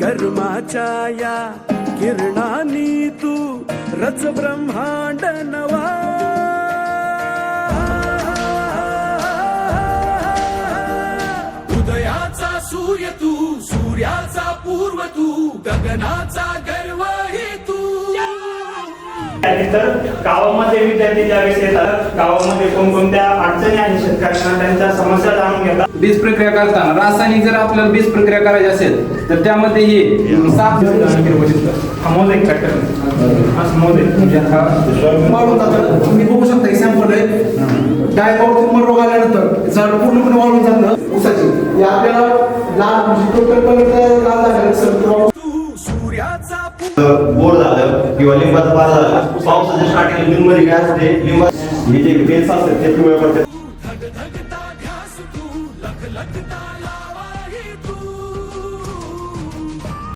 कर्माच्या या किरणानी तू रच ब्रह्मांड नवा उदयाचा सूर्य तू सूर्याचा पूर्व तू गगनाचा गर्व हे तू. तर गावामध्ये विद्यार्थी ज्यावेळेस येतात गावामध्ये कोणकोणत्या अडचणी आहे शेतकऱ्यांना त्यांच्या समस्या बीज प्रक्रिया करताना रासायनिक जर आपल्याला बीज प्रक्रिया करायची असेल तर त्यामध्ये ही सात हा. म्हणजे तुम्ही बघू शकता सॅम्पल आहे. डायबॉट मर रोग आल्यानंतर झाड पूर्णपणे वाळून जातं. ऊसाची. हे आपल्याला लाल म्हणजे बोर झालं किंवा लिंबाचं पार झालं. पावसाच्या स्टार्टिंग लिंबमध्ये काय असते लिंबा हे जे बेल्स असतात ते पिवळे पडतात. like to die.